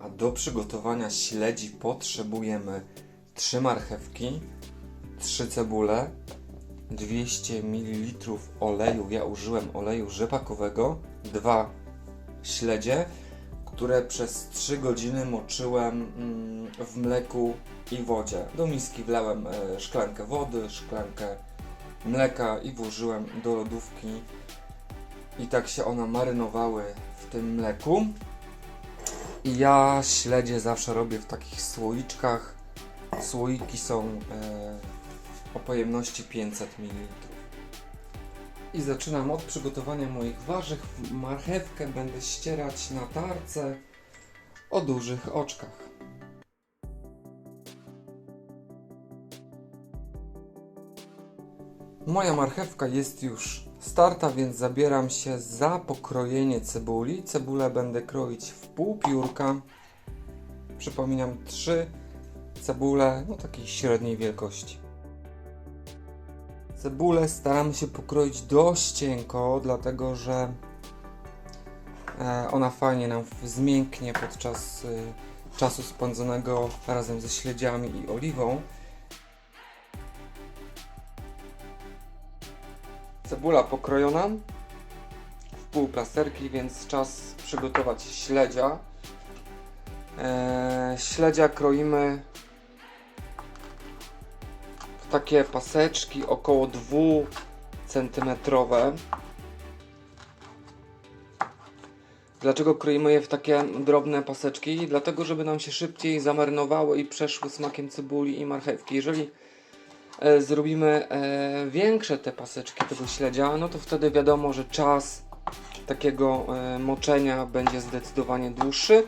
A do przygotowania śledzi potrzebujemy 3 marchewki, 3 cebule, 200 ml oleju. Ja użyłem oleju rzepakowego, 2 śledzie, które przez 3 godziny moczyłem mm, w mleku i wodzie. Do miski wlałem e, szklankę wody, szklankę mleka i włożyłem do lodówki. I tak się one marynowały w tym mleku. Ja śledzie zawsze robię w takich słoiczkach. Słoiki są e, o pojemności 500 ml. I zaczynam od przygotowania moich warzyw. Marchewkę będę ścierać na tarce o dużych oczkach. Moja marchewka jest już starta, więc zabieram się za pokrojenie cebuli. Cebulę będę kroić w pół piórka. Przypominam, trzy cebule, no takiej średniej wielkości. Cebulę staram się pokroić dość cienko, dlatego że e, ona fajnie nam zmięknie podczas y, czasu spędzonego razem ze śledziami i oliwą. Cebula pokrojona w pół plasterki, więc czas przygotować śledzia. Eee, śledzia kroimy w takie paseczki około 2 cm. Dlaczego kroimy je w takie drobne paseczki? Dlatego, żeby nam się szybciej zamarynowały i przeszły smakiem cebuli i marchewki. Jeżeli zrobimy e, większe te paseczki tego śledzia, no to wtedy wiadomo, że czas takiego e, moczenia będzie zdecydowanie dłuższy.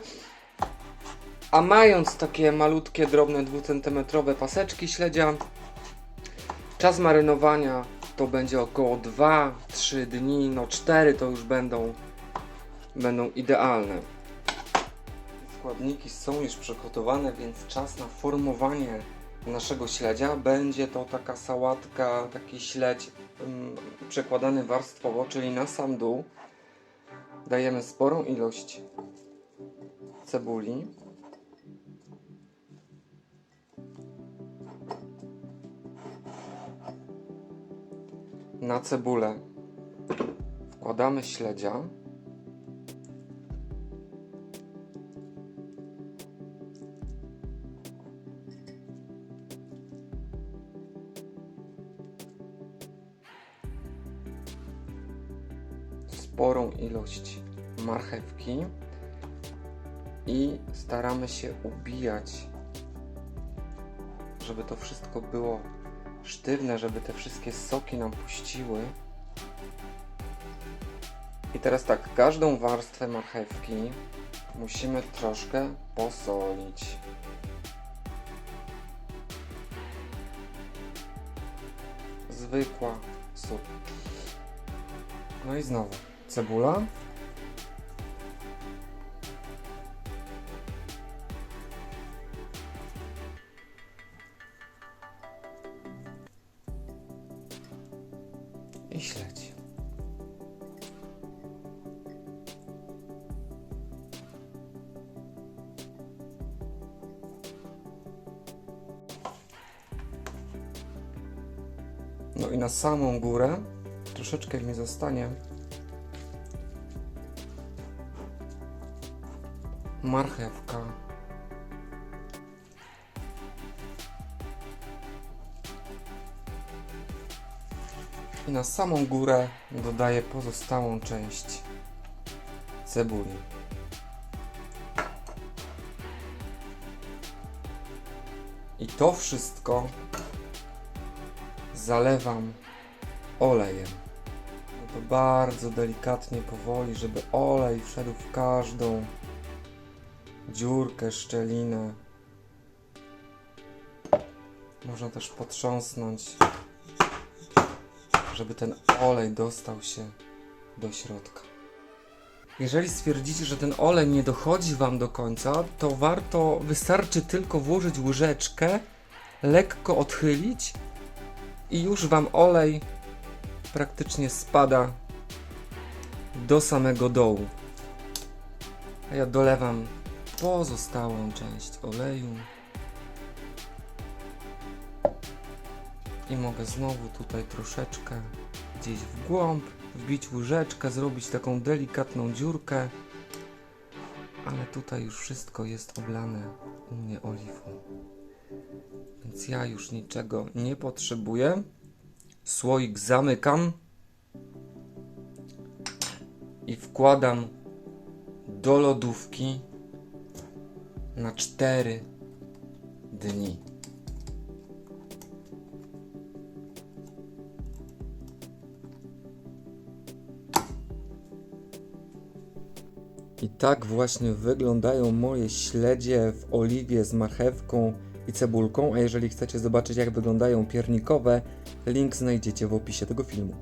A mając takie malutkie, drobne 2 cm paseczki śledzia, czas marynowania to będzie około 2-3 dni, no 4 to już będą, będą idealne. Składniki są już przygotowane, więc czas na formowanie naszego śledzia. Będzie to taka sałatka, taki śledź przekładany warstwowo, czyli na sam dół. Dajemy sporą ilość cebuli. Na cebulę wkładamy śledzia. Sporą ilość marchewki i staramy się ubijać, żeby to wszystko było sztywne, żeby te wszystkie soki nam puściły. I teraz tak, każdą warstwę marchewki musimy troszkę posolić. Zwykła sól. No i znowu cebula. I śledź. No i na samą górę troszeczkę mi zostanie marchewka. I na samą górę dodaję pozostałą część cebuli. I to wszystko zalewam olejem. No to bardzo delikatnie, powoli, żeby olej wszedł w każdą dziurkę, szczelinę. Można też potrząsnąć, żeby ten olej dostał się do środka. Jeżeli stwierdzicie, że ten olej nie dochodzi Wam do końca, to warto, wystarczy tylko włożyć łyżeczkę, lekko odchylić i już Wam olej praktycznie spada do samego dołu. A ja dolewam pozostałą część oleju. I mogę znowu tutaj troszeczkę gdzieś w głąb wbić łyżeczkę, zrobić taką delikatną dziurkę. Ale tutaj już wszystko jest oblane u mnie oliwą. Więc ja już niczego nie potrzebuję. Słoik zamykam i wkładam do lodówki na 4 dni. I tak właśnie wyglądają moje śledzie w oliwie z marchewką i cebulką, a jeżeli chcecie zobaczyć jak wyglądają piernikowe, link znajdziecie w opisie tego filmu.